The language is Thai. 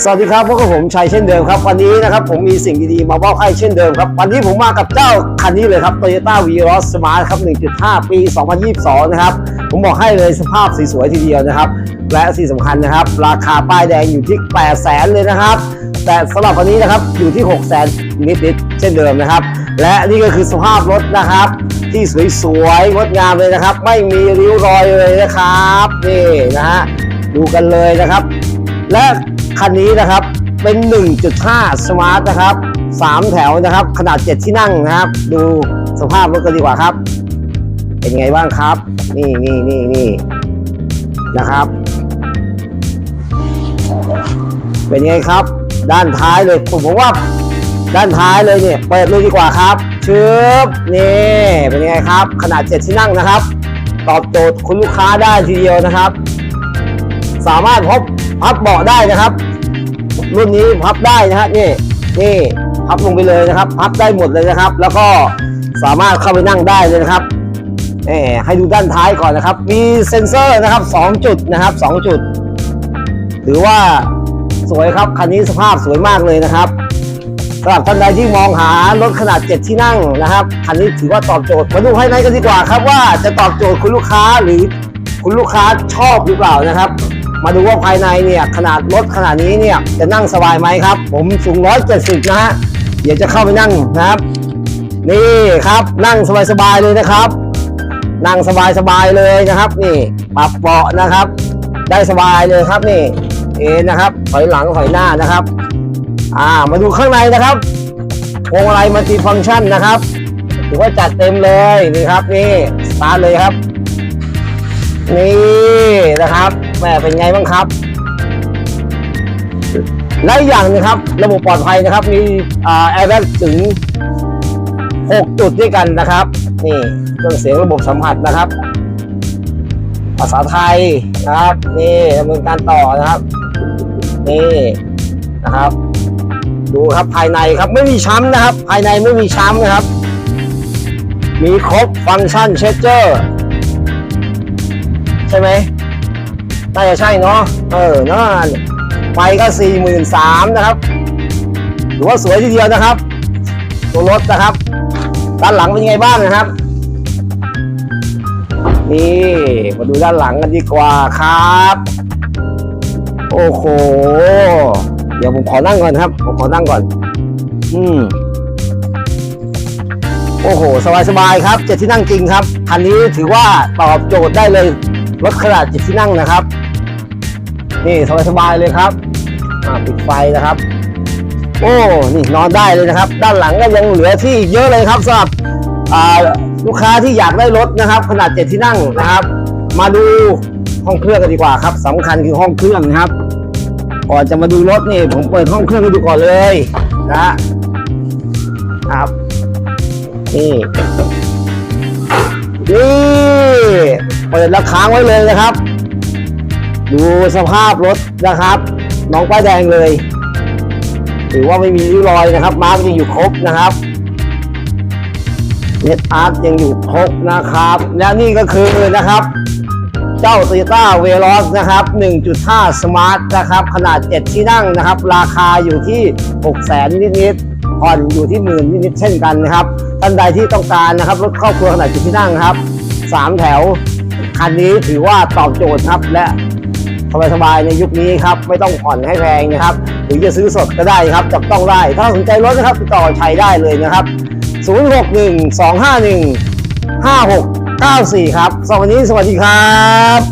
สวัสดีครับพบกับผมชัยเช่นเดิมครับ วันนี้นะครับผมมีสิ่งดีๆ มามอบให้เช่นเดิมครับ วันนี้ผมมากับเจ้าคันนี้เลยครับ Toyota v r o s Smart ครับ 1.5 ปี 2022 นะครับ ผมบอกให้เลยสภาพสวยๆทีเดียวนะครับ และที่งสำคัญนะครับ ราคาป้ายแดงอยู่ที่8 0 0แสนเลยนะครับ แต่สำหรับวันนี้นะครับอยู่ที่6 0แสนนิดๆ เช่นเดิมนะครับ และนี่ก็คือสภาพรถนะครับ ที่สวยๆงดงามเลยนะครับ ไม่มีริ้วรอยเลยนะครับนี่นะฮะดูกันเลยนะครับ และ คันนี้นะครับเป็น 1.5 Smart นะครับ 3 แถวนะครับ ขนาด 7 ที่นั่งนะครับ ดูสภาพรถกันดีกว่าครับ เป็นไงบ้างครับ นี่นี่นี่นี่นะครับ เป็นไงครับ ด้านท้ายเลยผมบอกว่า ด้านท้ายเลยเนี่ยเปิดเลยดีกว่าครับชึบนี่เป็นไงครับ ขนาด 7 ที่นั่งนะครับ ตอบโจทย์คุณลูกค้าได้ทีเดียวนะครับ สามารถพบ พับเบาะได้นะครับ รุ่นนี้พับได้นะฮะนี่นี่พับลงไปเลยนะครับ พับได้หมดเลยนะครับ แล้วก็สามารถเข้าไปนั่งได้เลยนะครับแหมให้ดูด้านท้ายก่อนนะครับ มีเซ็นเซอร์นะครับ 2 จุดนะครับ 2 จุด ถือว่าสวยครับ คันนี้สภาพสวยมากเลยนะครับสำหรับท่านใดที่มองหารถขนาด 7 ที่นั่งนะครับ คันนี้ถือว่าตอบโจทย์ มาดูให้ในกันดีกว่าครับว่าจะตอบโจทย์คุณลูกค้าหรือคุณลูกค้าชอบหรือเปล่านะครับ มาดูว่าภายในเนี่ยขนาดรถขนาดนี้เนี่ยจะนั่งสบายไหมครับ ผมสูง 170 นะฮะเดี๋ยวจะเข้าไปนั่งนะครับ นี่ครับนั่งสบายๆเลยนะครับ นั่งสบายๆเลยนะครับ นี่ปรับเบาะนะครับ ได้สบายเลยครับนี่เอนะครับถอยหลังถอยหน้านะครับ อ่ามาดูข้างในนะครับพวงมาลัยมัลติฟังก์ชันนะครับถือว่าจัดเต็มเลยนี่ครับนี่สตาร์ทเลยครับ นี่นะครับ แม่เป็นไงบ้างครับ และอีกอย่างนึงครับ ระบบปลอดภัยนะครับ มีแอร์แบ็กถึง 6 จุดด้วยกันนะครับ นี่เครื่องเสียงระบบสัมผัสนะครับ ภาษาไทยนะครับ นี่ดำเนินการต่อนะครับ นี่นะครับ ดูครับภายในครับไม่มีช้ำนะครับ ภายในไม่มีช้ำนะครับ มีครบฟังก์ชันเชดเจอร์ ใช่ไหม น่าจะใช่เนาะเออเนาะไฟก็สี่หมื่นสามนะครับถือว่าสวยทีเดียวนะครับ ตัวรถนะครับ ด้านหลังเป็นยังไงบ้างนะครับ นี่มาดูด้านหลังกันดีกว่าครับ โอ้โหเดี๋ยวผมขอนั่งก่อนครับ ผมขอนั่งก่อน อืมโอ้โห สบายๆครับเจ็ดที่นั่งจริงครับ คันนี้ถือว่าตอบโจทย์ได้เลย รถขนาดเจ็ดที่นั่งนะครับ นี่สบายๆเลยครับอ่าปิดไฟนะครับ โอ้นี่นอนได้เลยนะครับ ด้านหลังก็ยังเหลือที่เยอะเลยครับสำหรับลูกค้าที่อยากได้รถนะครับ ขนาดเจ็ดที่นั่งนะครับ มาดูห้องเครื่องกันดีกว่าครับสำคัญคือห้องเครื่องนะครับก่อนจะมาดูรถนี่ผมเปิดห้องเครื่องให้ดูก่อนเลยนะครับนี่นี่ เปิดแล้วค้างไว้เลยนะครับ ดูสภาพรถนะครับ น้องป้ายแดงเลยถือว่าไม่มีริ้วรอยนะครับ มาร์กยังอยู่ครบนะครับเน็ตอาร์ตยังอยู่ครบนะครับ และนี่ก็คือนะครับ เจ้า Toyota v e l o s นะครับ 1.5 Smart นะครับ ขนาด 7 ที่นั่งนะครับ ราคาอยู่ที่6 0แสนนิดๆผ่อนอยู่ที่หมื่นนิดๆเช่นกันนะครับ ท่านใดที่ต้องการนะครับ รถครอบครัวขนาด 7 ที่นั่งครับ 3 แถว คันนี้ถือว่าตอบโจทย์ครับและสบายๆในยุคนี้ครับ ไม่ต้องผ่อนให้แพงนะครับ หรือจะซื้อสดก็ได้ครับจับต้องได้ ถ้าสนใจรถนะครับติดต่อชัยได้เลยนะครับ 061 251 5694 ครับสวัสดีสวัสดีครับ